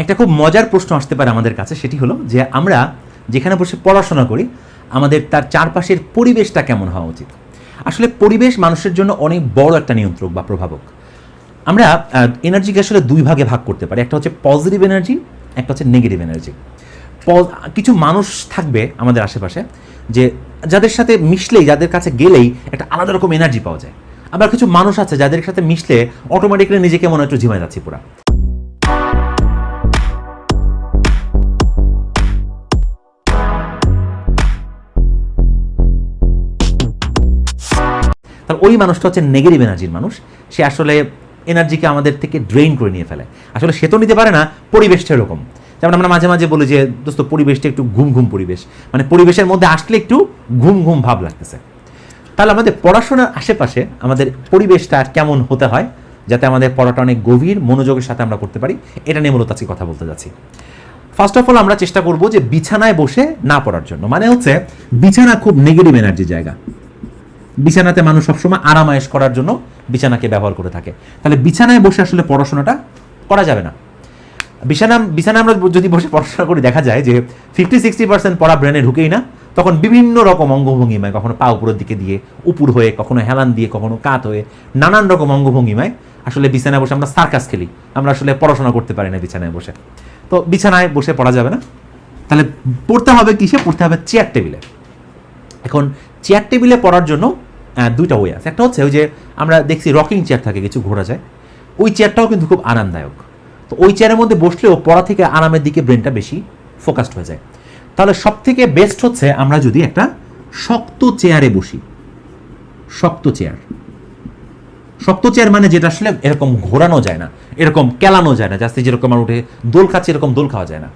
একটা খুব মজার প্রশ্ন আসতে পারে আমাদের কাছে, সেটি হলো যে আমরা যেখানে বসে পড়াশোনা করি, আমাদের তার চারপাশের পরিবেশটা কেমন হওয়া উচিত? আসলে পরিবেশ মানুষের জন্য অনেক বড় একটা নিয়ন্ত্রক বা প্রভাবক। আমরা এনার্জিকে আসলে দুই ভাগে ভাগ করতে পারি, একটা হচ্ছে পজিটিভ এনার্জি একটা হচ্ছে নেগেটিভ এনার্জি কিছু মানুষ থাকবে আমাদের আশেপাশে, যে যাদের সাথে মিশলেই, যাদের কাছে গেলেই একটা আলাদা রকম এনার্জি পাওয়া যায়। আবার কিছু মানুষ আছে, যাদের সাথে মিশলে অটোমেটিক্যালি নিজেকে মনে একটু ঝিমায় যাচ্ছি পুরা। তাহলে ওই মানুষটা হচ্ছে নেগেটিভ এনার্জির মানুষ। সে আসলে এনার্জিকে আমাদের থেকে ড্রেইন করে নিয়ে ফেলে। আসলে সে তো নিতে পারে না, পরিবেশটা এরকম। যেমন আমরা মাঝে মাঝে বলি যে, দোস্ত, পরিবেশটা একটু ঘুম ঘুম পরিবেশ। মানে পরিবেশের মধ্যে আসলে একটু ঘুম ঘুম ভাব লাগতেছে। তাহলে আমাদের পড়াশোনার আশেপাশে আমাদের পরিবেশটা কেমন হতে হয়, যাতে আমাদের পড়াটা অনেক গভীর মনোযোগের সাথে আমরা করতে পারি, এটা নিয়ে মূলত আজকে কথা বলতে যাচ্ছি। ফার্স্ট অফ অল আমরা চেষ্টা করব যে বিছানায় বসে না পড়ার জন্য। মানে হচ্ছে, বিছানা খুব নেগেটিভ এনার্জির জায়গা। বিছানাতে মানুষ সবসময় আরামায়েশ করার জন্য বিছানাকে ব্যবহার করে থাকে। তাহলে বিছানায় বসে আসলে পড়াশোনাটা করা যাবে না। বিছানা বিছানা আমরা যদি বসে পড়াশোনা করি, দেখা যায় যে ফিফটি সিক্সটি পার্সেন্ট পড়া ব্রেনে ঢুকেই না। তখন বিভিন্ন রকম অঙ্গভঙ্গিমায় কখনো পা উপরের দিকে দিয়ে, উপর হয়ে, কখনো হেলান দিয়ে, কখনো কাত হয়ে, নানান রকম অঙ্গভঙ্গিমায় আসলে বিছানায় বসে আমরা সার্কাস খেলি। আমরা আসলে পড়াশোনা করতে পারি না বিছানায় বসে। তো বিছানায় বসে পড়া যাবে না। তাহলে পড়তে হবে কিসে? পড়তে হবে চেয়ার টেবিলে। এখন চেয়ার টেবিলে পড়ার জন্য দুইটা ওয়ে আছে। একটা হচ্ছে ওই যে আমরা দেখছি রকিং চেয়ার থাকে, কিছু ঘোরা যায়। ওই চেয়ারটাও কিন্তু খুব আরামদায়ক। তো ওই চেয়ারের মধ্যে বসলেও পড়া থেকে আরামের দিকে ব্রেনটা বেশি ফোকাসড হয়ে যায়। তাহলে সব থেকে বেস্ট হচ্ছে আমরা যদি একটা শক্ত চেয়ারে বসি। শক্ত চেয়ার শক্ত চেয়ার মানে যেটা আসলে এরকম ঘোরানো যায় না, এরকম কেলানো যায় না জাস্ট যেরকম আমরা উঠে দোল খাচ্ছে, এরকম দোল খাওয়া যায় না।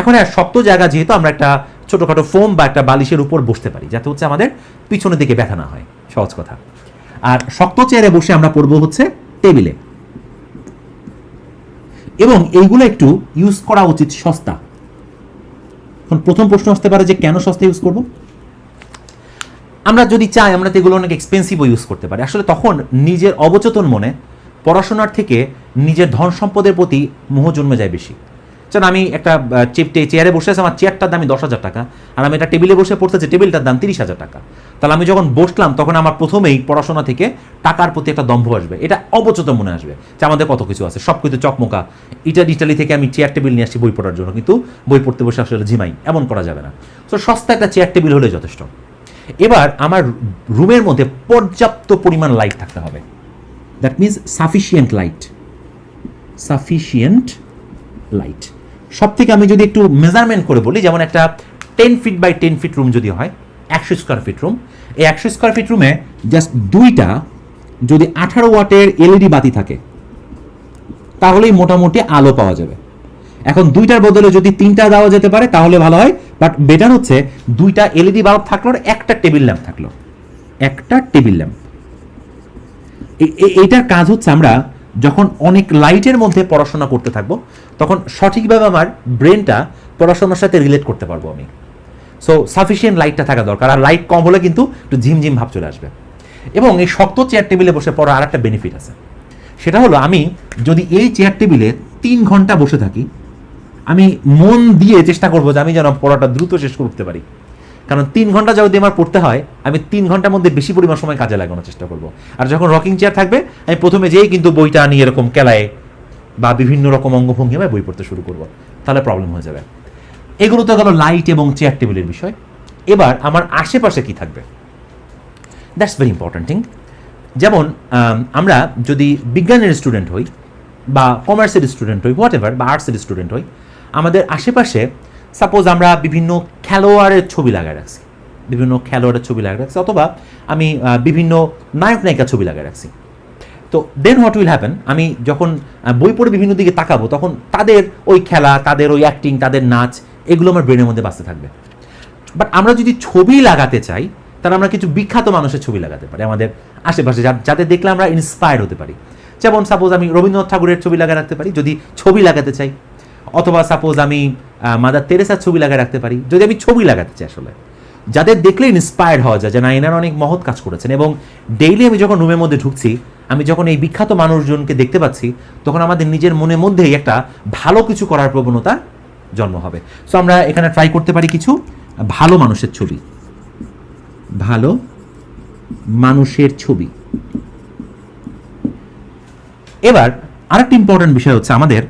এখন হ্যাঁ শক্ত জায়গা যেহেতু আমরা একটা ছোটোখাটো ফোম বা একটা বালিশের উপর বসতে পারি, যাতে হচ্ছে আমাদের পিছনের দিকে ব্যথা না হয়। সহজ কথা। আর শক্ত চেয়ারে বসে আমরা পড়ব হচ্ছে টেবিলে। এবং এইগুলো একটু ইউজ করা উচিত সস্তা। এখন প্রথম প্রশ্ন আসতে পারে যে কেন সস্তা ইউজ করব? আমরা যদি চাই আমরা তো এগুলো অনেক এক্সপেন্সিভও ইউজ করতে পারি। আসলে তখন নিজের অবচেতন মনে পড়াশোনার থেকে নিজের ধন সম্পদের প্রতি মোহ জন্মে যায় বেশি। যেমন আমি একটা চেপটে চেয়ারে বসে আছি, আমার চেয়ারটার দামই দশ হাজার টাকা, আর আমি একটা টেবিলে বসে পড়তেছি টেবিলটার দাম তিরিশ হাজার টাকা। তাহলে আমি যখন বসলাম, তখন আমার প্রথমেই পড়াশোনা থেকে টাকার প্রতি একটা দম্ভ আসবে। এটা অবচেতন মনে আসবে যে আমাদের কত কিছু আছে, সব কিছু চকমকা। ইটালি ইটালি থেকে আমি চেয়ার টেবিল নিয়ে আসছি বই পড়ার জন্য, কিন্তু বই পড়তে বসে আসলে ঝিমাই, এমন করা যাবে না। তো সস্তা একটা চেয়ার টেবিল হলে যথেষ্ট। এবার আমার রুমের মধ্যে পর্যাপ্ত পরিমাণ লাইট থাকতে হবে। That means sufficient light sufficient light সব থেকে আমি যদি একটু মেজারমেন্ট করে বলি, যেমন একটা ten feet by ten feet room যদি হয়, একশো স্কোয়ার ফিট রুম এই একশো স্কোয়ার ফিট রুমে জাস্ট দুইটা যদি আঠারো ওয়াটের এলইডি বাতি থাকে, তাহলেই মোটামুটি আলো পাওয়া যাবে। এখন দুইটার বদলে যদি তিনটা দেওয়া যেতে পারে, তাহলে ভালো হয় বাট বেটার হচ্ছে দুইটা এলইডি বাল্ব থাকল আর একটা টেবিল ল্যাম্প থাকল। একটা টেবিল ল্যাম্প এইটার কাজ হচ্ছে আমরা যখন অনেক লাইটের মধ্যে পড়াশোনা করতে থাকব, তখন সঠিকভাবে আমার ব্রেনটা পড়াশোনার সাথে রিলেট করতে পারব আমি। সো সাফিসিয়েন্ট লাইটটা থাকা দরকার, আর লাইট কম হলে কিন্তু একটু ঝিমঝিম ভাব চলে আসবে। এবং এই শক্ত চেয়ার টেবিলে বসে পড়ার আর একটা বেনিফিট আছে। সেটা হলো আমি যদি এই চেয়ার টেবিলে তিন ঘণ্টা বসে থাকি, আমি মন দিয়ে চেষ্টা করব যে আমি যেন পড়াটা দ্রুত শেষ করতে পারি। কারণ তিন ঘণ্টা যদি আমার পড়তে হয়, আমি তিন ঘণ্টার মধ্যে বেশি পরিমাণ সময় কাজে লাগানোর চেষ্টা করব। আর যখন রকিং চেয়ার থাকবে, আমি প্রথমে যেই কিন্তু বইটা নিয়ে এরকম কেলায় বা বিভিন্ন রকম অঙ্গভঙ্গিমায় বই পড়তে শুরু করব, তাহলে প্রবলেম হয়ে যাবে। এগুলো তো গেল লাইট এবং চেয়ার টেবিলের বিষয়। এবার আমার আশেপাশে কি থাকবে? দ্যাটস ভেরি ইম্পর্ট্যান্ট থিং যেমন আমরা যদি বিজ্ঞানের স্টুডেন্ট হই বা কমার্সের স্টুডেন্ট হই হোয়াট এভার বা আর্টসের স্টুডেন্ট হই, আমাদের আশেপাশে সাপোজ আমরা বিভিন্ন খেলোয়াড়ের ছবি লাগায় রাখছি। বিভিন্ন খেলোয়াড়ের ছবি লাগায় রাখছি অথবা আমি বিভিন্ন নায়ক নায়িকার ছবি লাগায় রাখছি। তো দেন হোয়াট উইল হ্যাপেন আমি যখন বই পড়ে বিভিন্ন দিকে তাকাবো, তখন তাদের ওই খেলা, তাদের ওই অ্যাক্টিং তাদের নাচ, এগুলো আমার ব্রেনের মধ্যে বাঁচতে থাকবে। বাট আমরা যদি ছবি লাগাতে চাই, তাহলে আমরা কিছু বিখ্যাত মানুষের ছবি লাগাতে পারি, আমাদের আশেপাশে, যা- যাদের দেখলে আমরা ইন্সপায়ার হতে পারি। যেমন সাপোজ আমি রবীন্দ্রনাথ ঠাকুরের ছবি লাগিয়ে রাখতে পারি, যদি ছবি লাগাতে চাই। অথবা সাপোজ আমি মাদার তেরেসার ছবি লাগিয়ে রাখতে পারি, যদি আমি ছবি লাগাতে চাই আসলে, যাদের দেখলে ইন্সপায়ার্ড হওয়া যায় যে না, এনারা অনেক মহৎ কাজ করেছেন এবং ডেইলি আমি যখন রুমের মধ্যে ঢুকছি, আমি যখন এই বিখ্যাত মানুষজনকে দেখতে পাচ্ছি, তখন আমাদের নিজের মনের মধ্যেই একটা ভালো কিছু করার প্রবণতা জন্ম হবে। সো আমরা এখানে ট্রাই করতে পারি কিছু ভালো মানুষের ছবি। ভালো মানুষের ছবি। এবার আরেকটা ইম্পর্টেন্ট বিষয় হচ্ছে আমাদের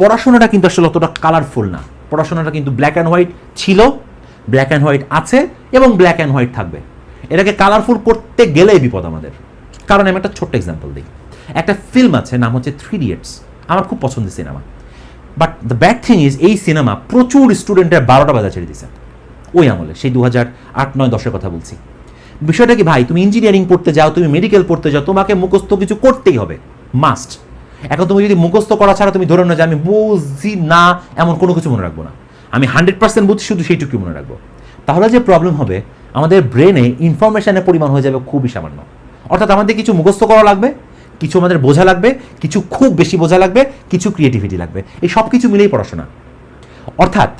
পড়াশোনাটা কিন্তু আসলে অতটা কালারফুল না। পড়াশোনাটা কিন্তু ব্ল্যাক অ্যান্ড হোয়াইট ছিল ব্ল্যাক অ্যান্ড হোয়াইট আছে এবং ব্ল্যাক অ্যান্ড হোয়াইট থাকবে। এটাকে কালারফুল করতে গেলেই বিপদ আমাদের। কারণ আমি একটা ছোট্ট এক্সাম্পল দিই। একটা ফিল্ম আছে, নাম হচ্ছে থ্রি ইডিয়েটস আমার খুব পছন্দের cinema but the bad thing is এই সিনেমা প্রচুর স্টুডেন্টের বারোটা বাজা ছেড়ে দিছে ওই আমলে, সেই দু হাজার আট, নয়, দশের কথা বলছি। বিষয়টা কি ভাই? তুমি ইঞ্জিনিয়ারিং পড়তে যাও, তুমি মেডিকেল পড়তে যাও, তোমাকে মুখস্থ কিছু করতেই হবে। মাস্ট এখন তুমি যদি মুখস্থ করা ছাড়া তুমি ধরে নাও যে আমি বুঝি না, এমন কোনো কিছু মনে রাখব না। আমি হান্ড্রেড পার্সেন্ট বুঝছি শুধু সেইটুকু মনে রাখব। তাহলে যে প্রবলেম হবে, আমাদের ব্রেনে ইনফরমেশনের পরিমাণ হয়ে যাবে খুবই সামান্য। অর্থাৎ আমাদের কিছু মুখস্থ করা লাগবে, কিছু আমাদের বোঝা লাগবে, কিছু খুব বেশি বোঝা লাগবে, কিছু ক্রিয়েটিভিটি লাগবে। এই সব কিছু মিলেই পড়াশোনা। অর্থাৎ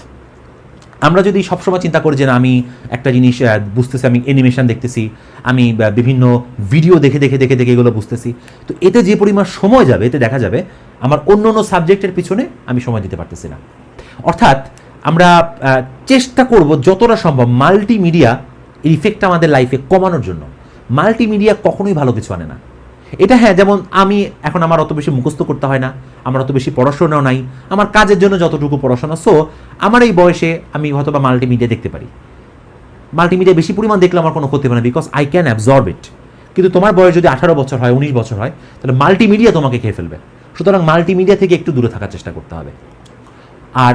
আমরা যদি সবসময় চিন্তা করি যে না, আমি একটা জিনিস বুঝতেছি, আমি অ্যানিমেশন দেখতেছি, আমি বিভিন্ন ভিডিও দেখে দেখে দেখে দেখে এগুলো বুঝতেছি, তো এতে যে পরিমাণ সময় যাবে, এতে দেখা যাবে, আমার অন্য অন্য সাবজেক্টের পিছনে আমি সময় দিতে পারতেছি না। অর্থাৎ আমরা চেষ্টা করব যতটা সম্ভব মাল্টিমিডিয়া এই ইফেক্টটা আমাদের লাইফে কমানোর জন্য। মাল্টিমিডিয়া কখনোই ভালো কিছু আনে না। এটা হ্যাঁ যেমন আমি এখন আমার অত বেশি মুখস্থ করতে হয় না, আমার অত বেশি পড়াশোনাও নাই, আমার কাজের জন্য যতটুকু পড়াশোনা সো আমার এই বয়সে আমি হয়তো বা মাল্টিমিডিয়া দেখতে পারি। মাল্টিমিডিয়া বেশি পরিমাণ দেখলে আমার কোনো ক্ষতি হবে না because I can absorb it কিন্তু তোমার বয়স যদি আঠারো বছর হয়, উনিশ বছর হয়, তাহলে মাল্টিমিডিয়া তোমাকে খেয়ে ফেলবে। সুতরাং মাল্টিমিডিয়া থেকে একটু দূরে থাকার চেষ্টা করতে হবে। আর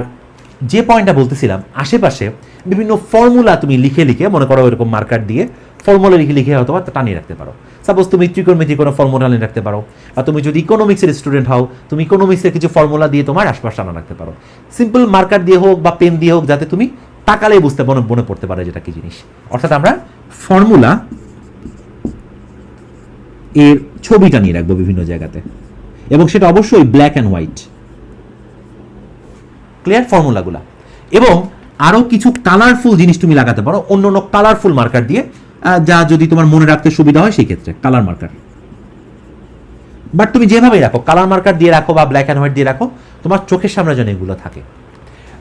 যে পয়েন্টটা বলতেছিলাম, আশেপাশে বিভিন্ন ফর্মুলা তুমি লিখে লিখে, মনে করো এরকম মার্কার দিয়ে ফর্মুলা লিখে লিখে হয়তো টানিয়ে রাখতে পারো। সাপোজ তুমি ত্রিকোণমিতি কোনো ফর্মুলা নিয়ে রাখতে পারো, বা তুমি যদি ইকোনমিক্সের স্টুডেন্ট হও, তুমি ইকোনমিক্সের কিছু ফর্মুলা দিয়ে তোমার আশপাশ টানা রাখতে পারো। সিম্পল মার্কার দিয়ে হোক বা পেন দিয়ে হোক, যাতে তুমি তাকালেই বুঝতে মনে মনে পড়তে পারে যেটা কি জিনিস। অর্থাৎ আমরা ফর্মুলা এর ছবিটা নিয়ে রাখব বিভিন্ন জায়গাতে। এবং সেটা অবশ্যই ব্ল্যাক অ্যান্ড হোয়াইট ক্লিয়ার ফর্মুলাগুলা। এবং আরও কিছু কালারফুল জিনিস তুমি লাগাতে পারো অন্য অন্য কালারফুল মার্কার দিয়ে যা যদি তোমার মনে রাখতে সুবিধা হয় সেই ক্ষেত্রে কালার মার্কার বাট তুমি যেভাবেই রাখো কালার মার্কার দিয়ে রাখো বা ব্ল্যাক অ্যান্ড হোয়াইট দিয়ে রাখো, তোমার চোখের সামনে যেন এগুলো থাকে।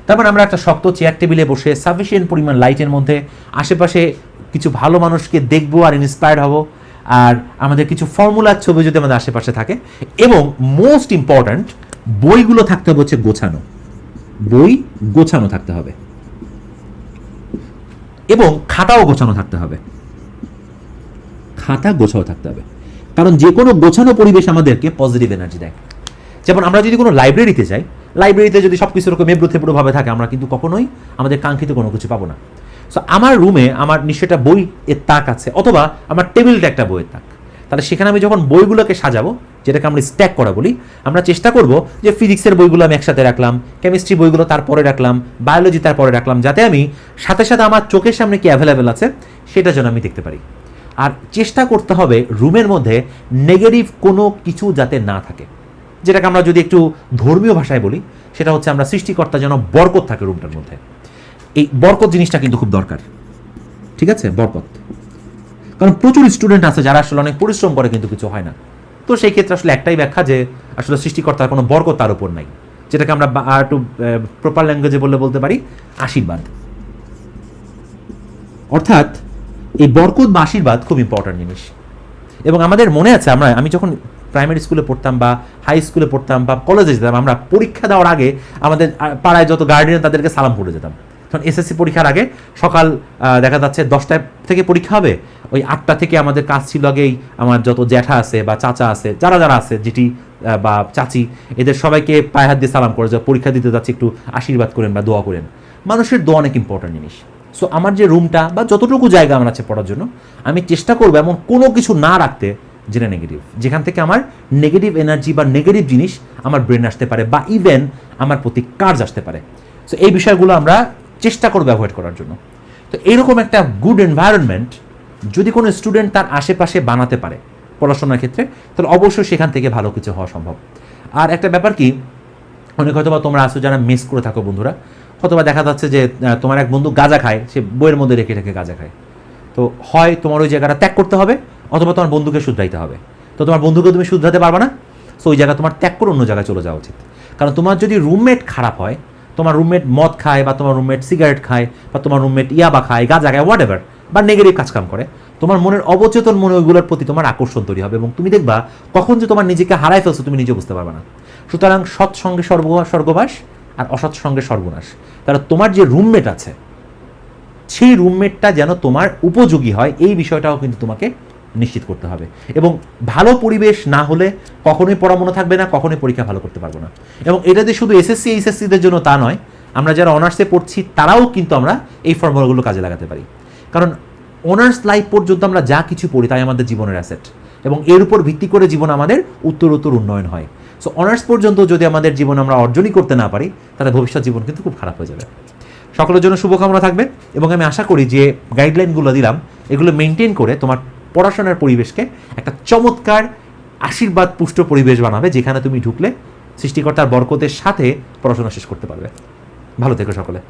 তারপর আমরা একটা শক্ত চেয়ার টেবিলে বসে সাফিসিয়েন্ট পরিমাণ লাইটের মধ্যে আশেপাশে কিছু ভালো মানুষকে দেখব আর ইন্সপায়ার্ড হব। আর আমাদের কিছু ফর্মুলার ছবি যদি আমাদের আশেপাশে থাকে। এবং মোস্ট ইম্পর্ট্যান্ট বইগুলো থাকতে হবে হচ্ছে গোছানো। বই গোছানো থাকতে হবে। এবং খাতাও গোছানো থাকতে হবে। খাতা গোছাও থাকতে হবে। কারণ যে কোনো গোছানো পরিবেশ আমাদেরকে পজিটিভ এনার্জি দেয়। যেমন আমরা যদি কোনো লাইব্রেরিতে যাই লাইব্রেরিতে যদি সব কিছু এরকম এবড়ো থেবড়োভাবে থাকে, আমরা কিন্তু কখনোই আমাদের কাঙ্ক্ষিত কোনো কিছু পাবো না। সো আমার রুমে আমার নিশ্চয় একটা বই এর তাক আছে, অথবা আমার টেবিলটা একটা বইয়ের তাক। তাহলে সেখানে আমি যখন বইগুলোকে সাজাবো, যেটাকে আমরা স্ট্যাক করা বলি, আমরা চেষ্টা করব যে ফিজিক্সের বইগুলো আমি একসাথে রাখলাম কেমিস্ট্রি বইগুলো তারপরে রাখলাম বায়োলজি তারপরে রাখলাম, যাতে আমি সাথে সাথে আমার চোখের সামনে কি অ্যাভেলেবেল আছে, সেটা যেন আমি দেখতে পারি। আর চেষ্টা করতে হবে রুমের মধ্যে নেগেটিভ কোনো কিছু যাতে না থাকে। যেটাকে আমরা যদি একটু ধর্মীয় ভাষায় বলি, সেটা হচ্ছে আমরা সৃষ্টিকর্তা যেন বরকত থাকে রুমটার মধ্যে। এই বরকত জিনিসটা কিন্তু খুব দরকার। ঠিক আছে? বরকত। কারণ প্রচুর স্টুডেন্ট আছে যারা আসলে অনেক পরিশ্রম করে কিন্তু কিছু হয় না। তো সেই ক্ষেত্রে আসলে একটাই ব্যাখ্যা যে আসলে সৃষ্টিকর্তার কোনো বরকত তার উপর নাই। যেটাকে আমরা একটু প্রপার ল্যাঙ্গুয়েজে বললে বলতে পারি, আশীর্বাদ। অর্থাৎ এই বরকত বা আশীর্বাদ খুব ইম্পর্ট্যান্ট জিনিস। এবং আমাদের মনে আছে আমরা, আমি যখন প্রাইমারি স্কুলে পড়তাম বা হাই স্কুলে পড়তাম বা কলেজে যেতাম, আমরা পরীক্ষা দেওয়ার আগে আমাদের পাড়ায় যত গার্ডিয়ান তাদেরকে সালাম করে যেতাম। তখন এসএসসি পরীক্ষার আগে সকাল দেখা যাচ্ছে দশটা থেকে পরীক্ষা হবে। ওই আটটা থেকে আমাদের কাজ ছিল আগেই, আমার যত জ্যাঠা আছে বা চাচা আছে, যারা যারা আছে যেটি বা চাচি, এদের সবাইকে পায়ে হাত দিয়ে সালাম করে যে পরীক্ষা দিতে যাচ্ছে, একটু আশীর্বাদ করেন বা দোয়া করেন। মানুষের দোয়া অনেক ইম্পর্ট্যান্ট জিনিস। সো আমার যে রুমটা বা যতটুকু জায়গা আমার আছে পড়ার জন্য, আমি চেষ্টা করব এমন কোনো কিছু না রাখতে যেটা নেগেটিভ যেখান থেকে আমার নেগেটিভ এনার্জি বা নেগেটিভ জিনিস আমার ব্রেন আসতে পারে বা ইভেন আমার প্রতি কার্জ আসতে পারে। সো এই বিষয়গুলো আমরা চেষ্টা করব অ্যাভয়েড করার জন্য। তো, এরকম একটা গুড এনভায়রনমেন্ট যদি কোনো স্টুডেন্ট তার আশেপাশে বানাতে পারে পড়াশোনার ক্ষেত্রে, তাহলে অবশ্যই সেখান থেকে ভালো কিছু হওয়া সম্ভব। আর একটা ব্যাপার কি, অনেক হয়তো বা তোমরা আসো যারা মিস করে থাকো বন্ধুরা হয়তোবা দেখা যাচ্ছে যে তোমার এক বন্ধু গাঁজা খায়, সে বইয়ের মধ্যে রেখে রেখে গাঁজা খায়। তো হয় তোমার ওই জায়গাটা ত্যাগ করতে হবে, অথবা তোমার বন্ধুকে শুধরাইতে হবে। তো তোমার বন্ধুকে তুমি শুধরাতে পারবে না, সো ওই জায়গা তোমার ত্যাগ করে অন্য জায়গায় চলে যাওয়া উচিত। কারণ তোমার যদি রুমমেট খারাপ হয়, তোমার রুমমেট মদ খায়, বা তোমার রুমমেট সিগারেট খায়, বা তোমার রুমমেট ইয়াবা খায়, গাঁজা খায় হোয়াট এভার বা নেগেটিভ কাজকাম করে, তোমার মনের অবচেতন মনে ওইগুলোর প্রতি তোমার আকর্ষণ তৈরি হবে এবং তুমি দেখবা, কখন যে তোমার নিজেকে হারায় ফেলছো, তুমি নিজে বুঝতে পারবে না। সুতরাং সৎ সঙ্গে স্বর্গ স্বর্গবাস আর অসৎ সঙ্গে সর্বনাশ। কারণ তোমার যে রুমমেট আছে, সেই রুমমেটটা যেন তোমার উপযোগী হয়, এই বিষয়টাও কিন্তু তোমাকে নিশ্চিত করতে হবে। এবং ভালো পরিবেশ না হলে কখনোই পড়া মনে থাকবে না, কখনোই পরীক্ষা ভালো করতে পারব না। এবং এটা যে শুধু এসএসসি এইচএসসিদের জন্য তা নয়, আমরা যারা অনার্সে পড়ছি, তারাও কিন্তু আমরা এই ফর্মুলাগুলো কাজে লাগাতে পারি। কারণ অনার্স লাইফ পর্যন্ত আমরা যা কিছু পড়ি, তাই আমাদের জীবনের অ্যাসেট এবং এর উপর ভিত্তি করে জীবন আমাদের উত্তর উত্তর উন্নয়ন হয়। সো অনার্স পর্যন্ত যদি আমাদের জীবন আমরা অর্জনই করতে না পারি, তাহলে ভবিষ্যৎ জীবন কিন্তু খুব খারাপ হয়ে যাবে। সকলের জন্য শুভকামনা থাকবে এবং আমি আশা করি যে গাইডলাইনগুলো দিলাম, এগুলো মেনটেন করে তোমার পড়াশোনার পরিবেশকে একটা চমৎকার আশীর্বাদ পুষ্ট পরিবেশ বানাবে, যেখানে তুমি ঢুকলে সৃষ্টিকর্তার বরকতের সাথে পড়াশোনা শেষ করতে পারবে। ভালো থেকো সকলে।